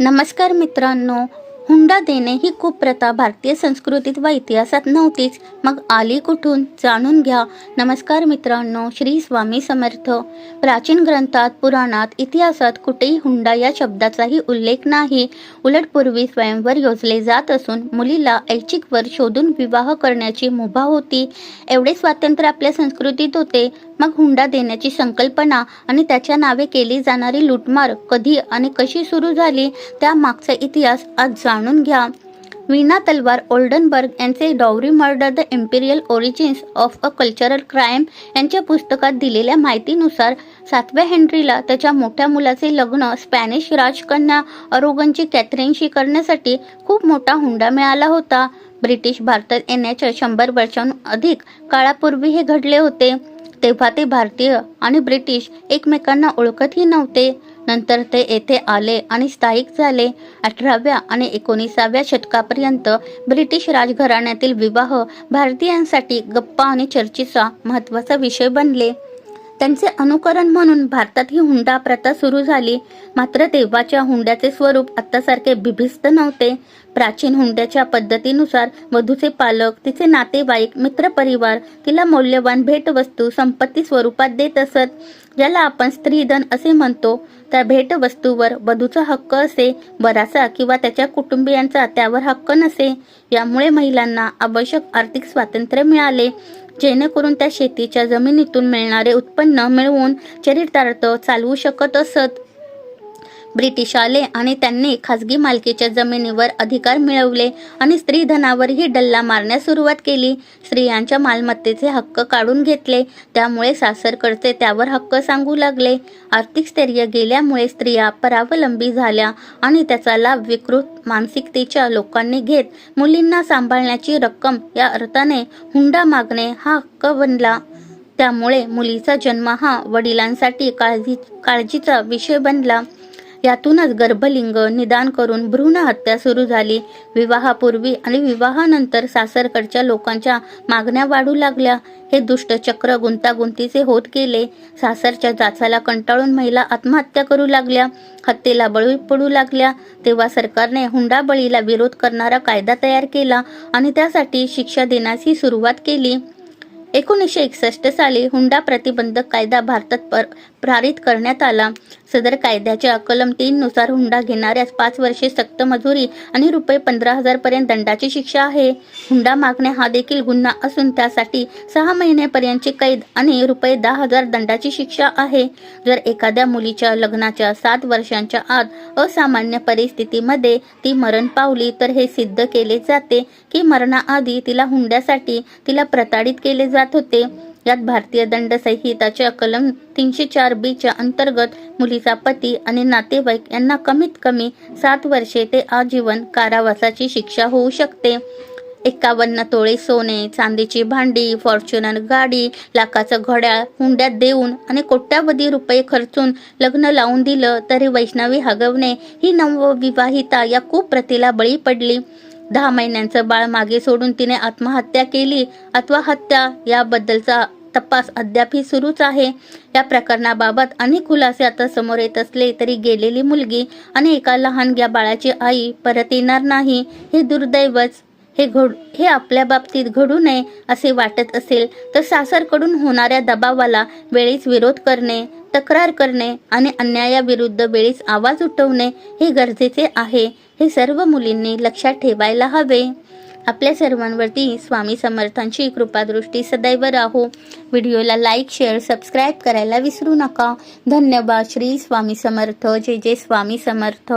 नमस्कार मित्रांनो हुंडा देणे ही खूप प्रथा भारतीय संस्कृतीत व इतिहासात नव्हतीच. मग आली कुठून? जाणून घ्या. नमस्कार मित्रांनो श्री स्वामी समर्थ. प्राचीन ग्रंथात पुराणात इतिहासात कुठेही हुंडा या शब्दाचाही उल्लेख नाही. उलट पूर्वी स्वयंवर योजले जात असून मुलीला ऐच्छिक वर शोधून विवाह करण्याची मुभा होती. एवढे स्वातंत्र्य आपल्या संस्कृतीत होते. मग हुंडा देण्याची संकल्पना आणि त्याच्या नावे केली जाणारी लूटमार कधी आणि कशी सुरू झाली? त्या मागचा इतिहास आज जाणून घ्या. वीणा तलवार ओल्डनबर्ग यांचे dowry murder the imperial origins of a cultural crime यांच्या पुस्तकात दिलेल्या माहितीनुसार सातव्या हेनरीला त्याच्या मोठ्या मुलाचे लग्न स्पॅनिश राजकन्या अरोगनची कॅथरीनशी करण्यासाठी खूप मोठा हुंडा मिळाला होता. ब्रिटिश भारतात येण्याच्या शंभर वर्षांहून अधिक काळापूर्वी हे घडले होते. तेव्हा ते भारतीय आणि ब्रिटिश एकमेकांना ओळखतही नव्हते. नंतर ते येथे आले आणि स्थायिक झाले. अठराव्या आणि एकोणीसाव्या शतकापर्यंत ब्रिटिश राजघराण्यातील विवाह भारतीयांसाठी गप्पा आणि चर्चेचा महत्त्वाचा विषय बनले. त्यांचे अनुकरण म्हणून भारतात ही हुंडा प्रथा सुरू झाली. मात्र तेव्हाच्या हुंड्याचे स्वरूप आत्तासारखे बिभिस्त नव्हते. प्राचीन हुंड्याच्या पद्धतीनुसार वधूचे पालक तिचे नातेवाईक मित्रपरिवार तिला मौल्यवान भेटवस्तू संपत्ती स्वरूपात देत असत. ज्याला आपण स्त्रीधन असे म्हणतो त्या भेटवस्तूवर वधूचा हक्क असे बराचा किंवा त्याच्या कुटुंबियांचा त्यावर हक्क नसे. यामुळे महिलांना आवश्यक आर्थिक स्वातंत्र्य मिळाले. जेणेकरून त्या शेतीच्या जमिनीतून मिळणारे उत्पन्न मिळवून चरितार्थ चालवू शकत असत. ब्रिटिश आले आणि त्यांनी खासगी मालकीच्या जमिनीवर अधिकार मिळवले आणि स्त्रीधनावरही डल्ला मारण्यास सुरुवात केली. स्त्रियांच्या मालमत्तेचे हक्क काढून घेतले. त्यामुळे सासरकडचे त्यावर हक्क सांगू लागले. आर्थिक स्थैर्य गेल्यामुळे स्त्रिया परावलंबी झाल्या आणि त्याचा लाभ विकृत मानसिकतेच्या लोकांनी घेत मुलींना सांभाळण्याची रक्कम या अर्थाने हुंडा मागणे हा हक्क बनला. त्यामुळे मुलीचा जन्म हा वडिलांसाठी काळजी काळजीचा विषय बनला. यातूनच गर्भलिंग निदान करून भ्रूण हत्या सुरू झाली. विवाहापूर्वी आणि विवाहानंतर सासरकडच्या लोकांच्या मागण्या वाढू लागल्या. हे दुष्ट चक्र गुंतागुंतीचे होत गेले. सासरच्या जाचाला कंटाळून महिला आत्महत्या करू लागल्या. हत्येला बळी पडू लागल्या. तेव्हा सरकारने हुंडाबळीला विरोध करणारा कायदा तयार केला आणि त्यासाठी शिक्षा देण्याची सुरुवात केली. एकोणीसशे एकसष्ट साली हुंडा प्रतिबंधक कायदा भारतात पर पारित करण्यात आला. सदर कायद्याच्या कलम तीन नुसार हुंडा घेणाऱ्यास पाच वर्षे सक्त मजुरी आणि रुपये पंधरा हजार पर्यंत दंडाची शिक्षा आहे. हुंडा मागणे हा देखील गुन्हा असून त्यासाठी सहा महिन्यापर्यंतची कैद आणि रुपये दहा हजार दंडाची शिक्षा आहे. जर एखाद्या मुलीच्या लग्नाच्या सात वर्षांच्या आत असामान्य परिस्थितीमध्ये ती मरण पावली तर हे सिद्ध केले जाते की मरणाआधी तिला हुंड्यासाठी तिला प्रताडित केले जाते. होते. यात भारतीय दंड संहिताच्या कलम तीनशे चार बीच्या अंतर्गत मुलीचा पती आणि नातेवाईक यांना कमीत कमी सात वर्षे ते आजीवन कारावासाची शिक्षा होऊ शकते. एकावन्न तोळे सोने चांदीची भांडी फॉर्च्युनर गाडी लाखाचं घड्याळ हुंड्यात देऊन आणि कोट्यावधी रुपये खर्चून लग्न लावून दिलं तरी वैष्णवी हगवणे ही नवविवाहिता या कुप्रतीला बळी पडली. दहा महिन्यांचं बाळ मागे सोडून तिने आत्महत्या केली अथवा हत्या याबद्दलचा तपास अद्यापही सुरूच आहे. या प्रकरणाबाबत अनेक खुलासे आता समोर येत असले तरी गेलेली मुलगी आणि एका लहानग्या बाळाची आई परत येणार नाही. हे दुर्दैवच. हे घड हे आपल्या बाबतीत घडू नये असे वाटत असेल तर सासरकडून होणाऱ्या दबावाला वेळीच विरोध करणे तक्रार करणे आणि अन्यायाविरुद्ध वेळीच आवाज उठवणे हे गरजेचे आहे. हे सर्व मुलींनी लक्षात ठेवायला हवे. आपल्या सर्वांवरती स्वामी समर्थांची कृपादृष्टी सदैव राहो. व्हिडिओला लाईक शेअर सबस्क्राईब करायला विसरू नका. धन्यवाद. श्री स्वामी समर्थ. जय जय स्वामी समर्थ.